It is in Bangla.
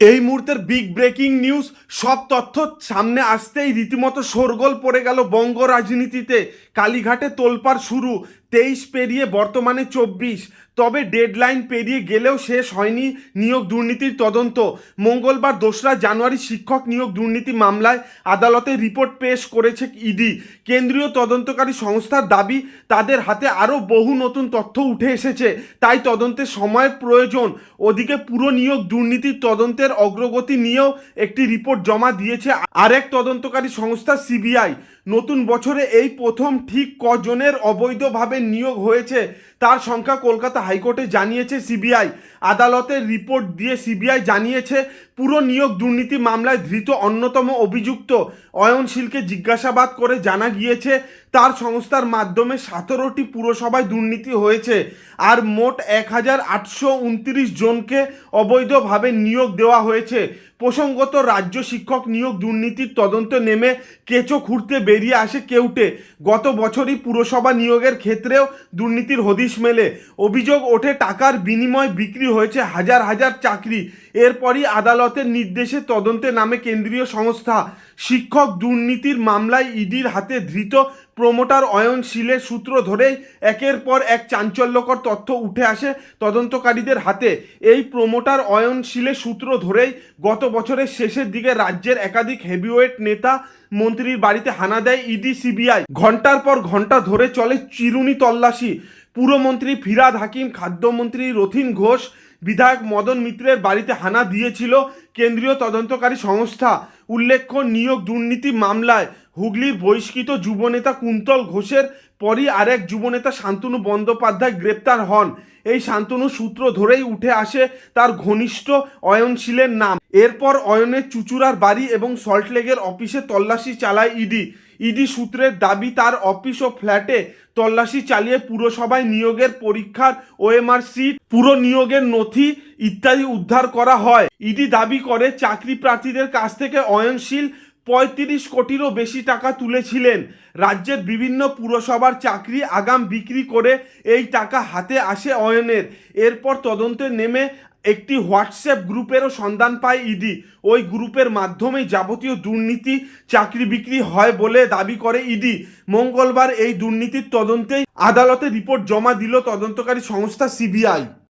এই মুহূর্তের বিগ ব্রেকিং নিউজ সব তথ্য সামনে আসতেই রীতিমতো শোরগোল পড়ে গেল বঙ্গ রাজনীতিতে। কালীঘাটে তোলপাড় শুরু। তেইশ পেরিয়ে বর্তমানে চব্বিশ। তবে ডেডলাইন পেরিয়ে গেলেও শেষ হয়নি নিয়োগ দুর্নীতির তদন্ত। মঙ্গলবার দোসরা জানুয়ারি শিক্ষক নিয়োগ দুর্নীতি মামলায় আদালতে রিপোর্ট পেশ করেছে ইডি। কেন্দ্রীয় তদন্তকারী সংস্থার দাবি, তাদের হাতে আরও বহু নতুন তথ্য উঠে এসেছে। তাই তদন্তের সময়ের প্রয়োজন। ওদিকে পুরো নিয়োগ দুর্নীতির তদন্তের অগ্রগতি নিয়েও একটি রিপোর্ট জমা দিয়েছে আরেক তদন্তকারী সংস্থা সিবিআই। নতুন বছরে এই প্রথম ঠিক কজনের অবৈধভাবে নিয়োগ হয়েছে তার সংখ্যা কলকাতা হাইকোর্টে জানিয়েছে সিবিআই। আদালতের রিপোর্ট দিয়ে সিবিআই জানিয়েছে, পুরো নিয়োগ দুর্নীতি মামলায় ধৃত অন্যতম অভিযুক্ত অয়নশীলকে জিজ্ঞাসাবাদ করে জানা গিয়েছে, তার সংস্থার মাধ্যমে সতেরোটি পুরসভায় দুর্নীতি হয়েছে আর মোট এক হাজার আটশো উনত্রিশ জনকে অবৈধভাবে নিয়োগ দেওয়া হয়েছে। প্রসঙ্গত রাজ্য শিক্ষক নিয়োগ দুর্নীতির তদন্ত নেমে কেঁচো খুঁড়তে বেরিয়ে আসে কেউটে। গত বছরই পুরসভা নিয়োগের ক্ষেত্রেও দুর্নীতির হদিশ মেলে। অভিযোগ ওঠে, টাকার বিনিময় বিক্রি হয়েছে হাজার হাজার চাকরি। এরপরই আদালতের নির্দেশে তদন্তে নামে কেন্দ্রীয় সংস্থা। শিক্ষক দুর্নীতির মামলায় ইডির হাতে ধৃত প্রমোটার অয়নশীলের সূত্র ধরেই একের পর এক চাঞ্চল্যকর তথ্য উঠে আসে তদন্তকারীদের হাতে। এই প্রমোটার অয়নশীলের সূত্র ধরেই গত বছরের শেষের দিকে রাজ্যের একাধিক হেভিওয়েট নেতা মন্ত্রীর বাড়িতে হানা দেয় ইডি সিবিআই। ঘণ্টার পর ঘণ্টা ধরে চলে চিরুনি তল্লাশি। পুরমন্ত্রী ফিরাদ হাকিম, খাদ্যমন্ত্রী রথিন ঘোষ বিধায়ক মদন মিত্রের বাড়িতে হানা দিয়েছিল কেন্দ্রীয় তদন্তকারী সংস্থা। উল্লেখ্য, নিয়োগ দুর্নীতি মামলায় হুগলির বহিষ্কৃত যুবনেতা কুন্তল ঘোষের পরই আরেক যুবনেতা শান্তনু বন্দ্যোপাধ্যায় গ্রেপ্তার হন। এই শান্তনু সূত্র ধরেই উঠে আসে তার ঘনিষ্ঠ অয়নশীলের নাম। এরপর অয়নের চুচুড়ার বাড়ি এবং সল্টলেগের অফিসে তল্লাশি চালায় ইডি। ইডি সূত্রের দাবি, তার অফিস ও ফ্ল্যাটে তল্লাশি চালিয়ে পুরসভায় নিয়োগের পরীক্ষার ওএমআর সিট, পুরো নিয়োগের নথি ইত্যাদি উদ্ধার করা হয়। ইডি দাবি করে, চাকরি প্রার্থীদের কাছ থেকে অয়নশীল পঁয়ত্রিশ কোটিরও বেশি টাকা তুলেছিলেন। রাজ্যের বিভিন্ন পুরসভার চাকরি, আগাম বিক্রি করে এই টাকা হাতে আসে অয়নের। এরপর তদন্তে নেমে একটি হোয়াটসঅ্যাপ গ্রুপেরও সন্ধান পায় ইডি। ওই গ্রুপের মাধ্যমেই যাবতীয় দুর্নীতি চাকরি বিক্রি হয় বলে দাবি করে ইডি। মঙ্গলবার এই দুর্নীতির তদন্তেই আদালতে রিপোর্ট জমা দিল তদন্তকারী সংস্থা সিবিআই।